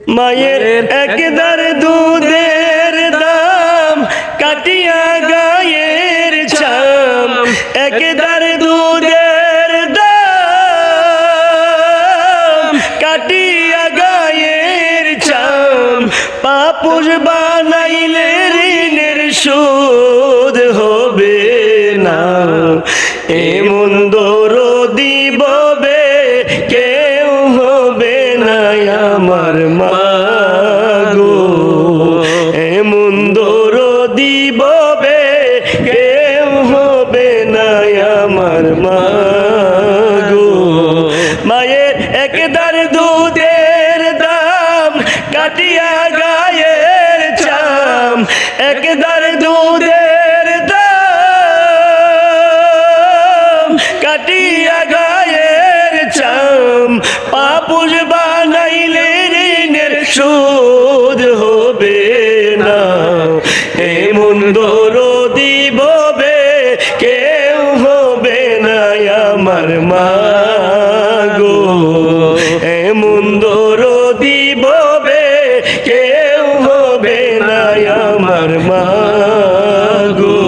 মায়ের একদার দুধের দাম, কাটিয়া গায়ের ছাম একদার দুধের দাম, কাটিয়া গায়ের ছাম, পাপুষ বানাইলে ঋণের সুদ একদার দুধের দাম কাটিয়া গায়ের চাম। পাপুষ বানাইলে ঋণের সুদ হবে না। এমন দরদি ববে, কেউ হবে না আমার মা। আমার মা গো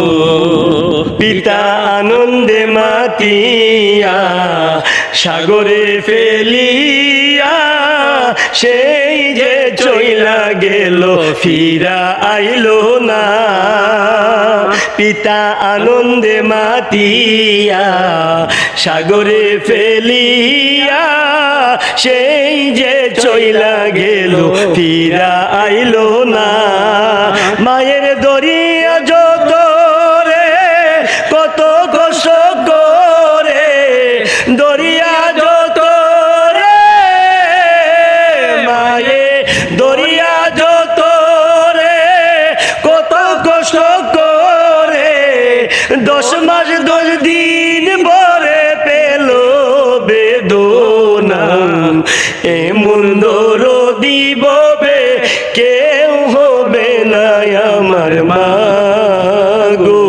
পিতা আনন্দে মাতিয়া, সাগরে ফেলিয়া, সেই যে চইলা গেল, ফিরা আইলো না। পিতা আনন্দে মাতিয়া, সাগরে ফেলিয়া, সেই যে চইলা গেল, ফিরা আইলো না। এমন দরদি ববে, কেউ হবে না আমার মা গো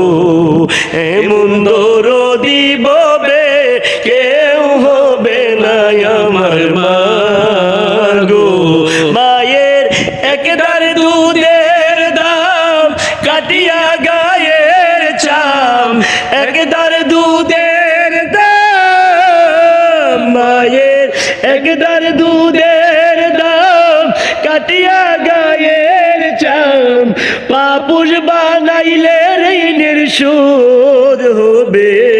এমন দরদি ববে, কেউ হবে না আমার মা একদার দুধের দাম কাটিয়া গায়ের চাম। পাপুষ বানাইলে ঋণের সুদ হবে।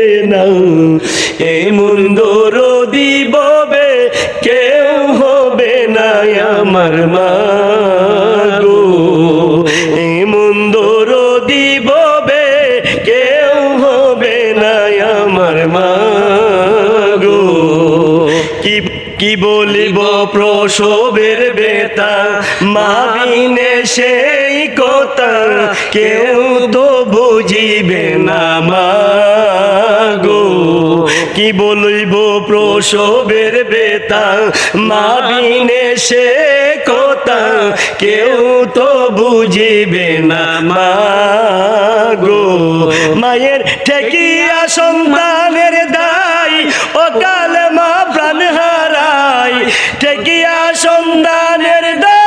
কি বলিব প্রসবের বেতা? মাবিনে সেই কথা কেউ তো বুঝিবে না মা গো। কি বলিব প্রসবের বেতা? মাবিনে সে কথা কেউ তো বুঝিবে না মা গো। মায়ের ঠেকিয়া সন্তানের দায় অকাল সন্তানের দায়।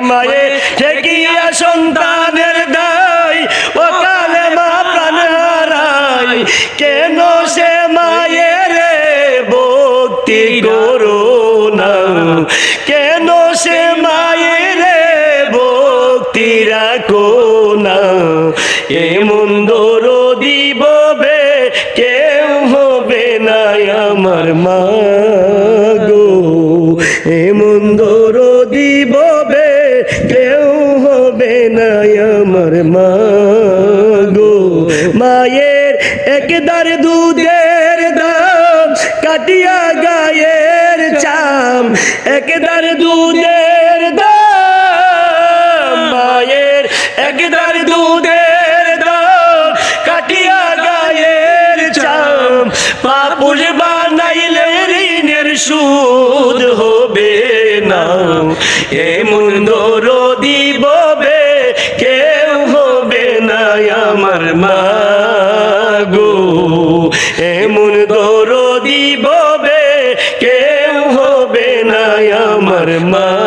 মায়ের ঠেকিয়া সন্তানের দায়। অকাল মা প্রাণ হারাই কেন সে মায়ের ভক্তি করো না? কেন সে মায়ের ভক্তি রাখো না? এমন দরদি ববে কেউ হবে না আমার মা। ববে কেউ হবে না আমার মা গো মায়ের একদার দুধের দাম, কাটিয়া গায়ের চাম একদার দুধের দাম, মায়ের একদার দুধের দাম, কাটিয়া গায়ের চাম। পাপুর বানাইলে ঋণের সুদ হবে না এমন দরদি দিববে কেউ হবে না আমার মা গো এমন দরদি ববে, কেউ হবে না আমার মা